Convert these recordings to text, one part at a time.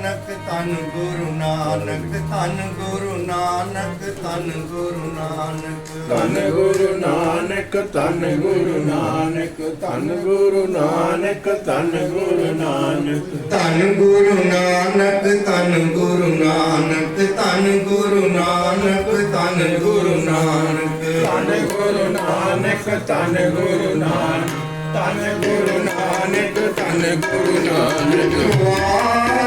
ਨਾਨਕ ਧੰਨ ਗੁਰੂ ਨਾਨਕ ਧੰਨ ਗੁਰੂ ਨਾਨਕ ਧੰਨ ਗੁਰੂ ਨਾਨਕ ਧੰਨ ਗੁਰੂ ਨਾਨਕ ਧੰਨ ਗੁਰੂ ਨਾਨਕ ਧੰਨ ਗੁਰੂ ਨਾਨਕ ਧੰਨ ਗੁਰੂ ਨਾਨਕ ਧੰਨ ਗੁਰੂ ਨਾਨਕ ਧੰਨ ਗੁਰੂ ਨਾਨਕ ਧੰਨ ਗੁਰੂ ਨਾਨਕ ਧੰਨ ਗੁਰੂ ਨਾਨਕ ਧੰਨ ਗੁਰੂ ਨਾਨਕ ਧੰਨ ਗੁਰੂ ਨਾਨਕ ਧੰਨ ਗੁਰੂ ਨਾਨਕ ਧੰਨ ਗੁਰੂ ਨਾਨਕ ਵਾਹਿਗੁਰੂ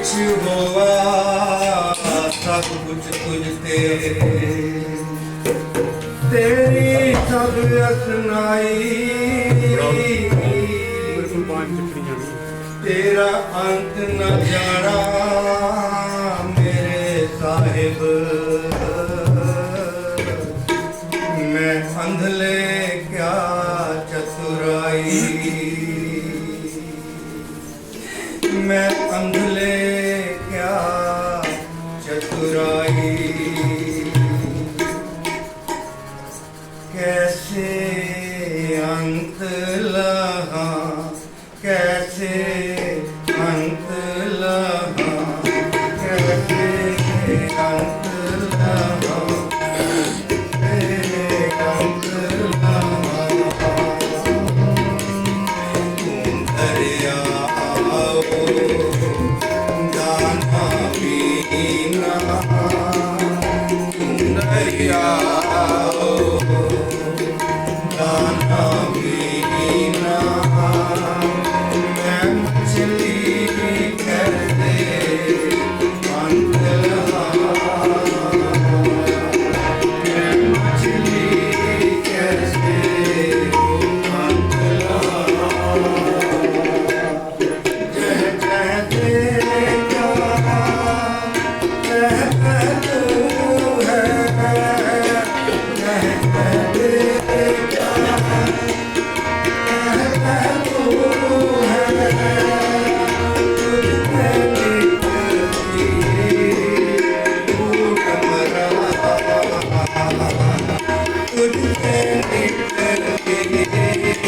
ਜੋ ਕੁਛ ਸਭ ਕੁਛ ਤੁਝ ਤੇ ਤੇਰੀ ਸਭ ਅਸਨਾਈ। ਤੇਰਾ ਅੰਤ ਨਾ ਜਾਣਾ ਮੇਰੇ ਸਾਹਿਬ। ਮੈਂ ਅੰਧਲੇ ਕਿਆ ਚਤੁਰਾਈ। ਮੈਂ ਅੰਧਲੇ से अंक no, no.